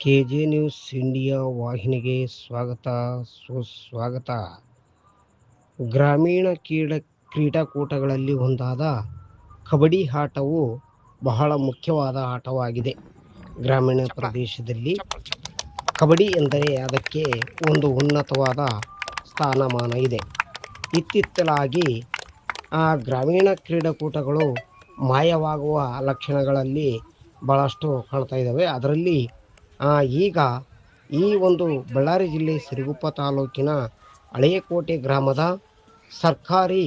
K J news India ವಾಹಿನಿಗೆ ಸ್ವಾಗತ ಸುಸ್ವಾಗತ. ಗ್ರಾಮೀಣ ಕ್ರೀಡ ಕ್ರೀಡಾಕೂಟಗಳಲ್ಲಿ ಒಂದಾದ ಕಬಡ್ಡಿ ಆಟವು ಬಹಳ ಮುಖ್ಯವಾದ ಆಟವಾಗಿದೆ. ಗ್ರಾಮೀಣ ಪ್ರದೇಶದಲ್ಲಿ ಕಬಡ್ಡಿ ಎಂದರೆ ಅದಕ್ಕೆ ಒಂದು ಉನ್ನತವಾದ ಸ್ಥಾನಮಾನ ಇದೆ. ಇತ್ತಿತ್ತಲಾಗಿ ಆ ಗ್ರಾಮೀಣ ಕ್ರೀಡಾಕೂಟಗಳು ಮಾಯವಾಗುವ ಲಕ್ಷಣಗಳಲ್ಲಿ ಭಾಳಷ್ಟು ಕಾಣ್ತಾ ಇದ್ದಾವೆ. ಅದರಲ್ಲಿ ಈಗ ಈ ಒಂದು ಬಳ್ಳಾರಿ ಜಿಲ್ಲೆ ಸಿರುಗುಪ್ಪ ತಾಲೂಕಿನ ಹಳೆಯಕೋಟೆ ಗ್ರಾಮದ ಸರ್ಕಾರಿ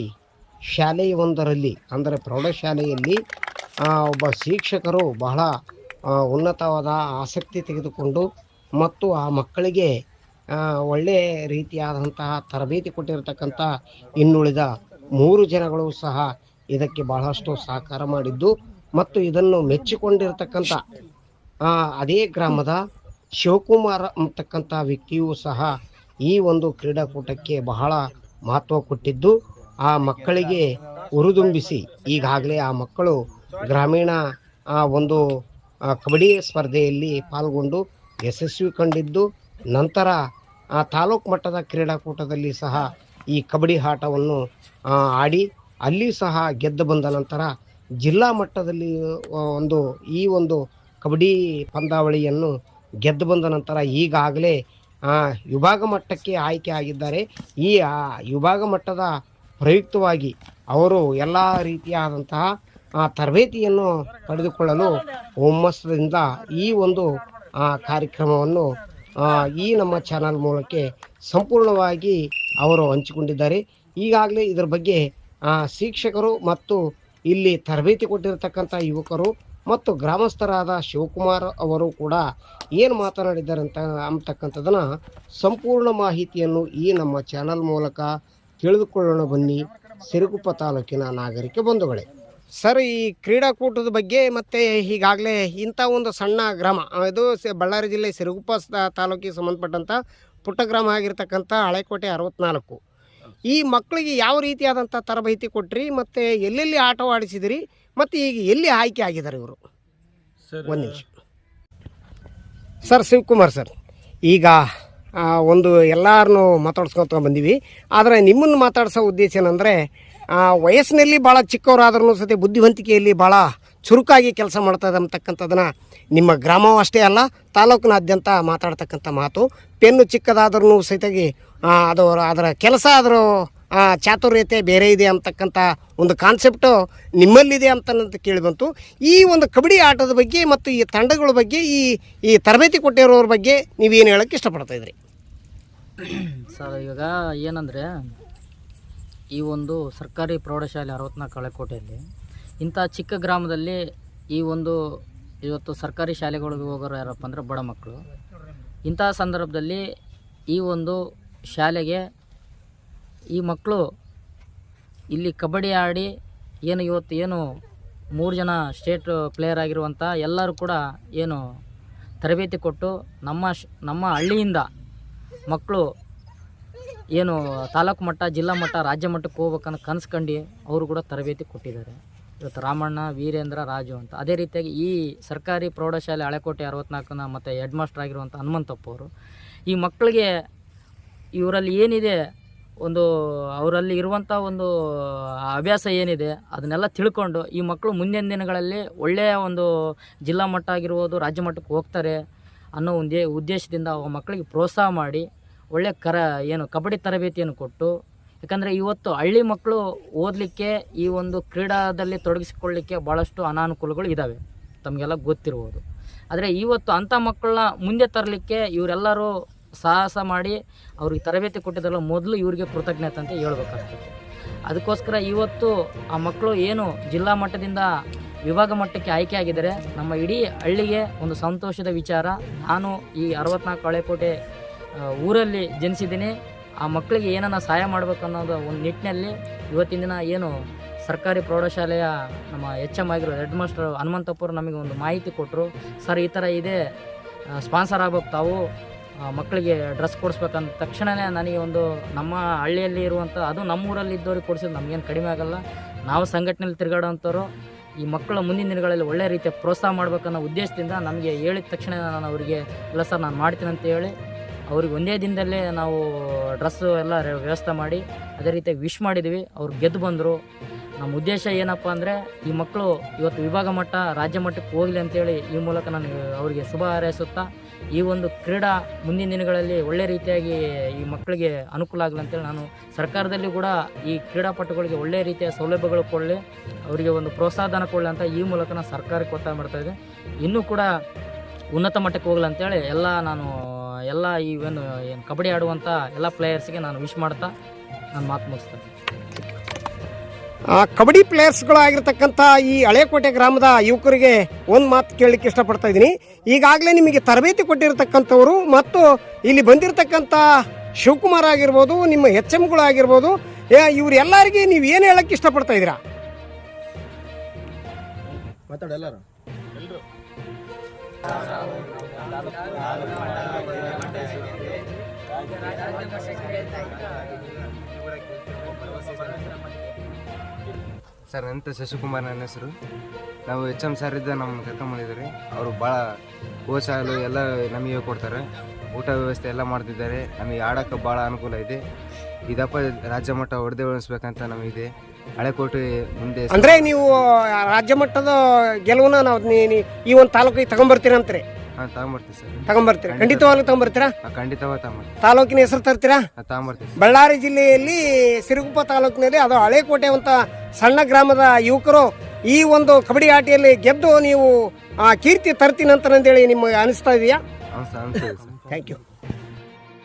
ಶಾಲೆಯೊಂದರಲ್ಲಿ, ಅಂದರೆ ಪ್ರೌಢಶಾಲೆಯಲ್ಲಿ ಒಬ್ಬ ಶಿಕ್ಷಕರು ಬಹಳ ಉನ್ನತವಾದ ಆಸಕ್ತಿ ತೆಗೆದುಕೊಂಡು ಮತ್ತು ಆ ಮಕ್ಕಳಿಗೆ ಒಳ್ಳೆಯ ರೀತಿಯಾದಂತಹ ತರಬೇತಿ ಕೊಟ್ಟಿರತಕ್ಕಂಥ ಇನ್ನುಳಿದ ಮೂರು ಜನಗಳು ಸಹ ಇದಕ್ಕೆ ಬಹಳಷ್ಟು ಸಹಕಾರ ಮಾಡಿದ್ದು ಮತ್ತು ಇದನ್ನು ಮೆಚ್ಚಿಕೊಂಡಿರತಕ್ಕಂಥ ಅದೇ ಗ್ರಾಮದ ಶಿವಕುಮಾರ್ ಅಂತಕ್ಕಂಥ ವ್ಯಕ್ತಿಯೂ ಸಹ ಈ ಒಂದು ಕ್ರೀಡಾಕೂಟಕ್ಕೆ ಬಹಳ ಮಹತ್ವ ಕೊಟ್ಟಿದ್ದು, ಆ ಮಕ್ಕಳಿಗೆ ಉರುದುಂಬಿಸಿ, ಈಗಾಗಲೇ ಆ ಮಕ್ಕಳು ಗ್ರಾಮೀಣ ಒಂದು ಕಬಡ್ಡಿ ಸ್ಪರ್ಧೆಯಲ್ಲಿ ಪಾಲ್ಗೊಂಡು ಯಶಸ್ವಿ ಕಂಡಿದ್ದು, ನಂತರ, ಆ, ತಾಲೂಕು ಮಟ್ಟದ ಕ್ರೀಡಾಕೂಟದಲ್ಲಿ ಸಹ ಈ ಕಬಡ್ಡಿ ಆಟವನ್ನು ಆಡಿ, ಅಲ್ಲಿ ಸಹ ಗೆದ್ದು ಬಂದ ನಂತರ ಜಿಲ್ಲಾ ಮಟ್ಟದಲ್ಲಿ ಒಂದು ಈ ಒಂದು ಕಬಡ್ಡಿ ಪಂದ್ಯಾವಳಿಯನ್ನು ಗೆದ್ದು ಬಂದ ನಂತರ ಈಗಾಗಲೇ ವಿಭಾಗ ಮಟ್ಟಕ್ಕೆ ಆಯ್ಕೆ ಆಗಿದ್ದಾರೆ. ಈ ವಿಭಾಗ ಮಟ್ಟದ ಪ್ರಯುಕ್ತವಾಗಿ ಅವರು ಎಲ್ಲ ರೀತಿಯಾದಂತಹ ತರಬೇತಿಯನ್ನು ಪಡೆದುಕೊಳ್ಳಲು ಹುಮ್ಮಸ್ಸದಿಂದ ಈ ಒಂದು ಕಾರ್ಯಕ್ರಮವನ್ನು ಈ ನಮ್ಮ ಚಾನಲ್ ಮೂಲಕ ಸಂಪೂರ್ಣವಾಗಿ ಅವರು ಹಂಚಿಕೊಂಡಿದ್ದಾರೆ. ಈಗಾಗಲೇ ಇದರ ಬಗ್ಗೆ ಶಿಕ್ಷಕರು ಮತ್ತು ಇಲ್ಲಿ ತರಬೇತಿ ಕೊಟ್ಟಿರತಕ್ಕಂಥ ಯುವಕರು ಮತ್ತು ಗ್ರಾಮಸ್ಥರಾದ ಶಿವಕುಮಾರ್ ಅವರು ಕೂಡ ಏನು ಮಾತನಾಡಿದ್ದಾರೆ ಅಂತ ಅಂತಕ್ಕಂಥದ್ದನ್ನು ಸಂಪೂರ್ಣ ಮಾಹಿತಿಯನ್ನು ಈ ನಮ್ಮ ಚಾನಲ್ ಮೂಲಕ ತಿಳಿದುಕೊಳ್ಳೋಣ ಬನ್ನಿ. ಸಿರುಗುಪ್ಪ ತಾಲೂಕಿನ ನಾಗರಿಕ ಬಂಧುಗಳೇ. ಸರ್, ಈ ಕ್ರೀಡಾಕೂಟದ ಬಗ್ಗೆ ಮತ್ತು ಈಗಾಗಲೇ ಇಂಥ ಒಂದು ಸಣ್ಣ ಗ್ರಾಮ, ಇದು ಬಳ್ಳಾರಿ ಜಿಲ್ಲೆ ಸಿರುಗುಪ್ಪ ತಾಲೂಕಿಗೆ ಸಂಬಂಧಪಟ್ಟಂಥ ಪುಟ್ಟ ಗ್ರಾಮ ಆಗಿರ್ತಕ್ಕಂಥ ಹಳೆಕೋಟೆ ಅರವತ್ನಾಲ್ಕು. ಈ ಮಕ್ಕಳಿಗೆ ಯಾವ ರೀತಿಯಾದಂಥ ತರಬೇತಿ ಕೊಟ್ರಿ, ಮತ್ತು ಎಲ್ಲೆಲ್ಲಿ ಆಟವಾಡಿಸಿದಿರಿ ಮತ್ತು ಈಗ ಎಲ್ಲಿ ಆಯ್ಕೆ ಆಗಿದ್ದಾರೆ ಇವರು? ಸರ್ ಒಂದು ನಿಮಿಷ. ಸರ್ ಶಿವಕುಮಾರ್ ಸರ್ ಈಗ ಒಂದು ಎಲ್ಲರನ್ನೂ ಮಾತಾಡ್ಸ್ಕೊತ ಬಂದೀವಿ. ಆದರೆ ನಿಮ್ಮನ್ನು ಮಾತಾಡ್ಸೋ ಉದ್ದೇಶ ಏನಂದರೆ ವಯಸ್ಸಿನಲ್ಲಿ ಭಾಳ ಚಿಕ್ಕವರಾದ್ರೂ ಸತಿ ಬುದ್ಧಿವಂತಿಕೆಯಲ್ಲಿ ಭಾಳ ಚುರುಕಾಗಿ ಕೆಲಸ ಮಾಡ್ತದೆ ಅಂತಕ್ಕಂಥದ್ದನ್ನು ನಿಮ್ಮ ಗ್ರಾಮವೂ ಅಷ್ಟೇ ಅಲ್ಲ ತಾಲೂಕಿನಾದ್ಯಂತ ಮಾತಾಡ್ತಕ್ಕಂಥ ಮಾತು. ಪೆನ್ನು ಚಿಕ್ಕದಾದ್ರೂ ಸಹಿತಾಗಿ ಅದು ಅದರ ಕೆಲಸ ಅದರ ಆ, ಚಾತುರ್ಯತೆ ಬೇರೆ ಇದೆ ಅಂತಕ್ಕಂಥ ಒಂದು ಕಾನ್ಸೆಪ್ಟು ನಿಮ್ಮಲ್ಲಿದೆ ಅಂತ ಕೇಳಿ ಬಂತು. ಈ ಒಂದು ಕಬಡ್ಡಿ ಆಟದ ಬಗ್ಗೆ ಮತ್ತು ಈ ತಂಡಗಳ ಬಗ್ಗೆ, ಈ ಈ ತರಬೇತಿ ಕೊಟ್ಟಿರೋರ ಬಗ್ಗೆ ನೀವೇನು ಹೇಳೋಕ್ಕೆ ಇಷ್ಟಪಡ್ತಾ ಇದ್ರಿ? ಸರ್, ಇವಾಗ ಏನಂದರೆ, ಈ ಒಂದು ಸರ್ಕಾರಿ ಪ್ರೌಢಶಾಲೆ ಅರವತ್ನಾಲ್ಕು ಕಳೆಕೋಟೆಯಲ್ಲಿ, ಇಂಥ ಚಿಕ್ಕ ಗ್ರಾಮದಲ್ಲಿ ಈ ಒಂದು ಇವತ್ತು ಸರ್ಕಾರಿ ಶಾಲೆಗಳಿಗೆ ಹೋಗೋರು ಯಾರಪ್ಪ ಅಂದರೆ ಬಡ ಮಕ್ಕಳು. ಇಂಥ ಸಂದರ್ಭದಲ್ಲಿ ಈ ಒಂದು ಶಾಲೆಗೆ ಈ ಮಕ್ಕಳು ಇಲ್ಲಿ ಕಬಡ್ಡಿ ಆಡಿ ಏನು ಇವತ್ತು ಏನು ಮೂರು ಜನ ಸ್ಟೇಟ್ ಪ್ಲೇಯರ್ ಆಗಿರುವಂಥ ಎಲ್ಲರೂ ಕೂಡ ಏನು ತರಬೇತಿ ಕೊಟ್ಟು ನಮ್ಮ ನಮ್ಮ ಹಳ್ಳಿಯಿಂದ ಮಕ್ಕಳು ಏನು ತಾಲೂಕು ಮಟ್ಟ, ಜಿಲ್ಲಾ ಮಟ್ಟ, ರಾಜ್ಯ ಮಟ್ಟಕ್ಕೆ ಹೋಗ್ಬೇಕನ್ನೋ ಕನಸು ಕಂಡು ಅವರು ಕೂಡ ತರಬೇತಿ ಕೊಟ್ಟಿದ್ದಾರೆ. ಇವತ್ತು ರಾಮಣ್ಣ, ವೀರೇಂದ್ರ, ರಾಜು ಅಂತ. ಅದೇ ರೀತಿಯಾಗಿ ಈ ಸರ್ಕಾರಿ ಪ್ರೌಢಶಾಲೆ ಹಳೆಕೋಟೆ ಅರವತ್ನಾಲ್ಕನ ಮತ್ತು ಹೆಡ್ ಮಾಸ್ಟರ್ ಆಗಿರುವಂಥ ಹನುಮಂತಪ್ಪ ಅವರು ಈ ಮಕ್ಕಳಿಗೆ ಇವರಲ್ಲಿ ಏನಿದೆ ಒಂದು ಅವರಲ್ಲಿ ಇರುವಂಥ ಒಂದು ಹವ್ಯಾಸ ಏನಿದೆ, ಅದನ್ನೆಲ್ಲ ತಿಳ್ಕೊಂಡು ಈ ಮಕ್ಕಳು ಮುಂದಿನ ದಿನಗಳಲ್ಲಿ ಒಳ್ಳೆಯ ಒಂದು ಜಿಲ್ಲಾ ಮಟ್ಟ ಆಗಿರ್ಬೋದು, ರಾಜ್ಯ ಮಟ್ಟಕ್ಕೆ ಹೋಗ್ತಾರೆ ಅನ್ನೋ ಒಂದು ಉದ್ದೇಶದಿಂದ ಆ ಮಕ್ಕಳಿಗೆ ಪ್ರೋತ್ಸಾಹ ಮಾಡಿ ಒಳ್ಳೆಯ ಕರ, ಏನು ಕಬಡ್ಡಿ ತರಬೇತಿಯನ್ನು ಕೊಟ್ಟು, ಯಾಕಂದರೆ ಇವತ್ತು ಹಳ್ಳಿ ಮಕ್ಕಳು ಓದಲಿಕ್ಕೆ ಈ ಒಂದು ಕ್ರೀಡಾದಲ್ಲಿ ತೊಡಗಿಸಿಕೊಳ್ಳಲಿಕ್ಕೆ ಭಾಳಷ್ಟು ಅನಾನುಕೂಲಗಳು ಇದ್ದಾವೆ ತಮಗೆಲ್ಲ ಗೊತ್ತಿರ್ಬೋದು. ಆದರೆ ಇವತ್ತು ಅಂಥ ಮಕ್ಕಳನ್ನ ಮುಂದೆ ತರಲಿಕ್ಕೆ ಇವರೆಲ್ಲರೂ ಸಾಹಸ ಮಾಡಿ ಅವ್ರಿಗೆ ತರಬೇತಿ ಕೊಟ್ಟಿದ್ದಲ್ಲ ಮೊದಲು ಇವರಿಗೆ ಕೃತಜ್ಞತೆ ಅಂತ ಹೇಳ್ಬೇಕಾಗ್ತದೆ. ಅದಕ್ಕೋಸ್ಕರ ಇವತ್ತು ಆ ಮಕ್ಕಳು ಏನು ಜಿಲ್ಲಾ ಮಟ್ಟದಿಂದ ವಿಭಾಗ ಮಟ್ಟಕ್ಕೆ ಆಯ್ಕೆ ಆಗಿದ್ದಾರೆ, ನಮ್ಮ ಇಡೀ ಹಳ್ಳಿಗೆ ಒಂದು ಸಂತೋಷದ ವಿಚಾರ. ನಾನು ಈ ಅರವತ್ನಾಲ್ಕು ಹಳೆಕೋಟೆ ಊರಲ್ಲಿ ಜನಿಸಿದ್ದೀನಿ. ಆ ಮಕ್ಕಳಿಗೆ ಏನನ್ನ ಸಹಾಯ ಮಾಡಬೇಕು ಅನ್ನೋದು ಒಂದು ನಿಟ್ಟಿನಲ್ಲಿ ಇವತ್ತಿನ ದಿನ ಏನು ಸರ್ಕಾರಿ ಪ್ರೌಢಶಾಲೆಯ ನಮ್ಮ ಎಚ್ ಎಂ ಆಗಿರೋ ಹೆಡ್ ಮಾಸ್ಟರ್ ಹನುಮಂತಪ್ಪರು ನಮಗೆ ಒಂದು ಮಾಹಿತಿ ಕೊಟ್ಟರು. ಸರ್, ಈ ಥರ ಇದೆ. ಸ್ಪಾನ್ಸರ್ ಆಗಬೇಕು ತಾವು. ಮಕ್ಕಳಿಗೆ ಡ್ರೆಸ್ ಕೊಡಿಸ್ಬೇಕಂದ ತಕ್ಷಣವೇ ನನಗೆ ಒಂದು ನಮ್ಮ ಹಳ್ಳಿಯಲ್ಲಿ ಇರುವಂಥ, ಅದು ನಮ್ಮೂರಲ್ಲಿ ಇದ್ದವ್ರಿಗೆ ಕೊಡಿಸಿದ್ರು ನಮಗೇನು ಕಡಿಮೆ ಆಗಲ್ಲ. ನಾವು ಸಂಘಟನೆಯಲ್ಲಿ ತಿರುಗಾಡೋವಂಥವ್ರು, ಈ ಮಕ್ಕಳ ಮುಂದಿನ ದಿನಗಳಲ್ಲಿ ಒಳ್ಳೆ ರೀತಿಯ ಪ್ರೋತ್ಸಾಹ ಮಾಡಬೇಕನ್ನೋ ಉದ್ದೇಶದಿಂದ ನಮಗೆ ಹೇಳಿದ ತಕ್ಷಣ ನಾನು ಅವರಿಗೆ, ಇಲ್ಲ ಸರ್ ನಾನು ಮಾಡ್ತೀನಿ ಅಂತ ಹೇಳಿ, ಅವ್ರಿಗೆ ಒಂದೇ ದಿನದಲ್ಲೇ ನಾವು ಡ್ರೆಸ್ಸು ಎಲ್ಲ ವ್ಯವಸ್ಥೆ ಮಾಡಿ, ಅದೇ ರೀತಿಯಾಗಿ ವಿಶ್ ಮಾಡಿದ್ವಿ. ಅವ್ರು ಗೆದ್ದು ಬಂದರು. ನಮ್ಮ ಉದ್ದೇಶ ಏನಪ್ಪ ಅಂದರೆ ಈ ಮಕ್ಕಳು ಇವತ್ತು ವಿಭಾಗ ಮಟ್ಟ, ರಾಜ್ಯ ಮಟ್ಟಕ್ಕೆ ಹೋಗಲಿ ಅಂತೇಳಿ ಈ ಮೂಲಕ ನಾನು ಅವರಿಗೆ ಶುಭ ಹಾರೈಸುತ್ತಾ, ಈ ಒಂದು ಕ್ರೀಡಾ ಮುಂದಿನ ದಿನಗಳಲ್ಲಿ ಒಳ್ಳೆ ರೀತಿಯಾಗಿ ಈ ಮಕ್ಕಳಿಗೆ ಅನುಕೂಲ ಆಗಲಿ ಅಂತೇಳಿ ನಾನು ಸರ್ಕಾರದಲ್ಲಿ ಕೂಡ ಈ ಕ್ರೀಡಾಪಟುಗಳಿಗೆ ಒಳ್ಳೆ ರೀತಿಯ ಸೌಲಭ್ಯಗಳು ಕೊಡಲಿ, ಅವರಿಗೆ ಒಂದು ಪ್ರೋತ್ಸಾಹನ ಕೊಡಲಿ ಅಂತ ಈ ಮೂಲಕ ನಾನು ಸರ್ಕಾರಕ್ಕೆ ಒತ್ತಾಯ ಮಾಡ್ತಾ ಇದೆ ಇನ್ನೂ ಕೂಡ ಉನ್ನತ ಮಟ್ಟಕ್ಕೆ ಹೋಗಲಿ ಅಂತೇಳಿ ಎಲ್ಲ ನಾನು, ಎಲ್ಲ ಈ ಏನು ಕಬಡ್ಡಿ ಆಡುವಂಥ ಎಲ್ಲ ಪ್ಲೇಯರ್ಸ್ಗೆ ನಾನು ವಿಶ್ ಮಾಡ್ತಾ ನಾನು ಮಾತು ಮುಗಿಸ್ತೇನೆ. ಕಬಡ್ಡಿ ಪ್ಲೇಯರ್ಸ್ಗಳಾಗಿರ್ತಕ್ಕಂಥ ಈ ಹಳೇಕೋಟೆ ಗ್ರಾಮದ ಯುವಕರಿಗೆ ಒಂದು ಮಾತು ಕೇಳಲಿಕ್ಕೆ ಇಷ್ಟಪಡ್ತಾ ಇದ್ದೀನಿ ಈಗಾಗಲೇ ನಿಮಗೆ ತರಬೇತಿ ಕೊಟ್ಟಿರತಕ್ಕಂಥವರು ಮತ್ತು ಇಲ್ಲಿ ಬಂದಿರತಕ್ಕಂಥ ಶಿವಕುಮಾರ್ ಆಗಿರ್ಬೋದು ನಿಮ್ಮ ಎಚ್ ಎಮ್ಗಳು ಆಗಿರ್ಬೋದು ಇವ್ರು ಎಲ್ಲರಿಗೆ ನೀವು ಏನು ಹೇಳಕ್ಕೆ ಇಷ್ಟಪಡ್ತಾ ಇದ್ದೀರಾ ಮಾತಾಡ ಸರ್ ನಂತ ಶಶಿಕುಮಾರ್, ನನ್ನ ಹೆಸರು. ನಾವು ಎಚ್ ಎಂ ಸರ್ ಇದ್ದ ನಮ್ಮ ಕರ್ಕೊಂಬಂದಿದ್ದಾರೆ ಅವರು ಭಾಳ ಪ್ರೋತ್ಸಾಹ ಎಲ್ಲ ನಮಗೆ ಕೊಡ್ತಾರೆ. ಊಟ ವ್ಯವಸ್ಥೆ ಎಲ್ಲ ಮಾಡ್ತಿದ್ದಾರೆ. ನಮಗೆ ಆಡೋಕ್ಕೆ ಭಾಳ ಅನುಕೂಲ ಇದೆ. ಇದಪ್ಪ ರಾಜ್ಯ ಮಟ್ಟ ಹೊಡೆದೇ ಉಳಿಸ್ಬೇಕಂತ ನಮಗಿದೆ. ಹಳೆಕೋಟೆ ಮುಂದೆ ಅಂದರೆ ನೀವು ರಾಜ್ಯ ಮಟ್ಟದ ಗೆಲುವನ್ನ ನಾವು ಈ ಒಂದು ತಾಲೂಕಿಗೆ ತಗೊಂಡ್ಬರ್ತೀರಂತ್ರಿ ಹಾಂ ತಗೊಂಬರ್ತೀವಿ ಸರ್. ತಗೊಂಬರ್ತೀರಾ? ಖಂಡಿತವಾಗ್ಲೂ ತಗೊಂಬರ್ತೀರಾ? ಹಾಂ ಖಂಡಿತವಾಗಿ ತಗೊಂಬರ್ತೀವಿ ತಾಲೂಕಿನ ಹೆಸರು ತರ್ತೀರಾ? ಹಾಂ ತಗೊಂಬರ್ತೀವಿ ಬಳ್ಳಾರಿ ಜಿಲ್ಲೆಯಲ್ಲಿ ಸಿರುಗುಪ್ಪ ತಾಲೂಕಿನಲ್ಲಿ ಅದು ಹಳೇಕೋಟೆ ಅಂತ ಸಣ್ಣ ಗ್ರಾಮದ ಯುವಕರು ಈ ಒಂದು ಕಬಡ್ಡಿ ಆಟಿಯಲ್ಲಿ ಗೆದ್ದು ನೀವು ಆ, ಕೀರ್ತಿ ತರ್ತೀನಿ ಅಂತ ಅಂತೇಳಿ ನಿಮಗೆ ಅನಿಸ್ತಾ ಇದೆಯಾ? Sir thank you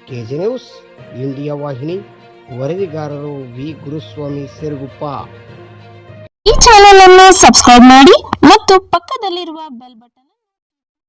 K G news India ವಾಹಿನಿ ವರದಿಗಾರರು ವಿ. ಗುರುಸ್ವಾಮಿ ಸಿರುಗುಪ್ಪ. ಈ ಚಾನೆಲ್ ಅನ್ನು ಸಬ್ಸ್ಕ್ರೈಬ್ ಮಾಡಿ ಮತ್ತು ಪಕ್ಕದಲ್ಲಿರುವ ಬೆಲ್ ಬಟನ್